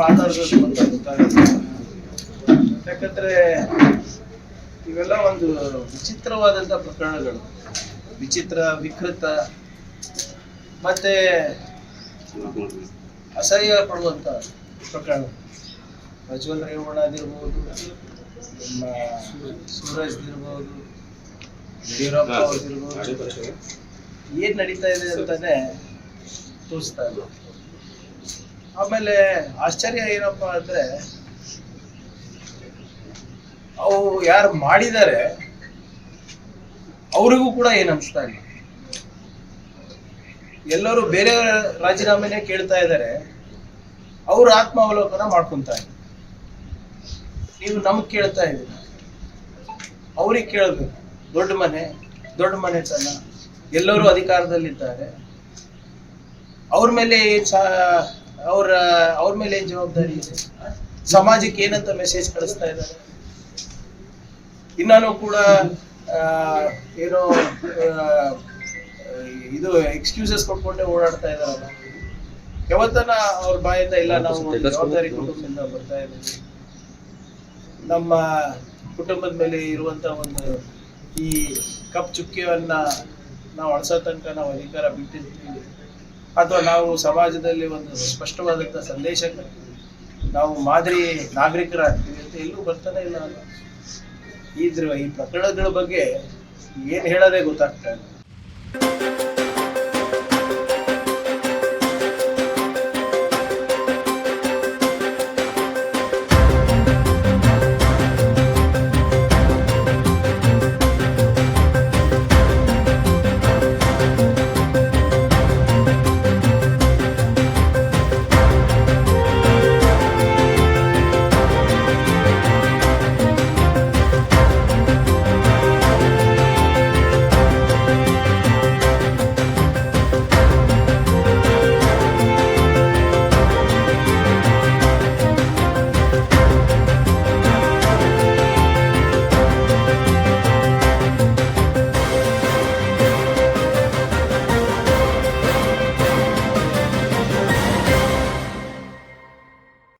ಮಾತಾಡೋದು ಅಂತ ಯಾಕಂದ್ರೆ ಇವೆಲ್ಲ ಒಂದು ವಿಚಿತ್ರವಾದಂತ ಪ್ರಕರಣಗಳು. ವಿಚಿತ್ರ ವಿಕೃತ ಮತ್ತೆ ಅಸಹ್ಯ ಪಡುವಂತ ಪ್ರಕರಣ ಪ್ರಜ್ವಲ್ ರೇವಣ್ಣದಿರ್ಬೋದು ನಮ್ಮ ಸೂರಜ್ ಇರ್ಬೋದು ಯಡಿಯೂರಪ್ಪ ಅವ್ರದ್ದಿರ್ಬೋದು ಏನ್ ನಡೀತಾ ಇದೆ ಅಂತಾನೆ ತೋರಿಸ್ತಾ ಇಲ್ಲ. ಆಮೇಲೆ ಆಶ್ಚರ್ಯ ಏನಪ್ಪಾ ಅಂದ್ರೆ, ಅವು ಯಾರು ಮಾಡಿದ್ದಾರೆ ಅವರಿಗೂ ಕೂಡ ಏನ್ ಅನ್ಸ್ತಾ ಇಲ್ಲ. ಎಲ್ಲರೂ ಬೇರೆ ರಾಜೀನಾಮೆನೆ ಕೇಳ್ತಾ ಇದ್ದಾರೆ. ಅವ್ರ ಆತ್ಮಾವಲೋಕನ ಮಾಡ್ಕೊಂತ ನೀವು ನಮ್ಗೆ ಕೇಳ್ತಾ ಇದ್ದೀರ? ಅವ್ರಿಗೆ ಕೇಳ್ಬೇಕು. ದೊಡ್ಡ ಮನೆ, ದೊಡ್ಡ ಮನೆತನ. ಎಲ್ಲರೂ ಅಧಿಕಾರದಲ್ಲಿದ್ದಾರೆ. ಅವ್ರ ಮೇಲೆ ಅವ್ರ ಅವ್ರ ಮೇಲೆ ಏನ್ ಜವಾಬ್ದಾರಿ ಇದೆ? ಸಮಾಜಕ್ಕೆ ಏನಂತ ಮೆಸೇಜ್ ಕಳಿಸ್ತಾ ಇದ್ದಾರೆ? ಇನ್ನಾನು ಕೂಡ ಏನೋ ಇದು ಎಕ್ಸ್ಕ್ಯೂಸಸ್ ಕೊಟ್ಕೊಂಡೆ ಓಡಾಡ್ತಾ ಇದಾರಲ್ಲ ಯಾವತ್ತನ ಅವ್ರ ಬಾಯಿಂದ ಇಲ್ಲ ನಾವು ಜವಾಬ್ದಾರಿ ಕುಟುಂಬದಿಂದ ಬರ್ತಾ ಇದ್ದೀವಿ. ನಮ್ಮ ಕುಟುಂಬದ ಮೇಲೆ ಇರುವಂತ ಒಂದು ಈ ಕಪ್ ಚುಕ್ಕಿಯನ್ನ ನಾವು ಅಳಸೋ ತನಕ ನಾವು ಅಧಿಕಾರ ಬಿಟ್ಟಿರ್ತೀವಿ. ಅಥವಾ ನಾವು ಸಮಾಜದಲ್ಲಿ ಒಂದು ಸ್ಪಷ್ಟವಾದಂಥ ಸಂದೇಶ ಕೊಡ್ತೀವಿ ನಾವು ಮಾದರಿ ನಾಗರಿಕರಾಗ್ತೀವಿ ಅಂತ ಎಲ್ಲೂ ಬರ್ತಾನೆ ಇಲ್ಲ ಈ ಪ್ರಕರಣಗಳ ಬಗ್ಗೆ ಏನ್ ಹೇಳೋದೇ ಗೊತ್ತಾಗ್ತಾ ಇಲ್ಲ.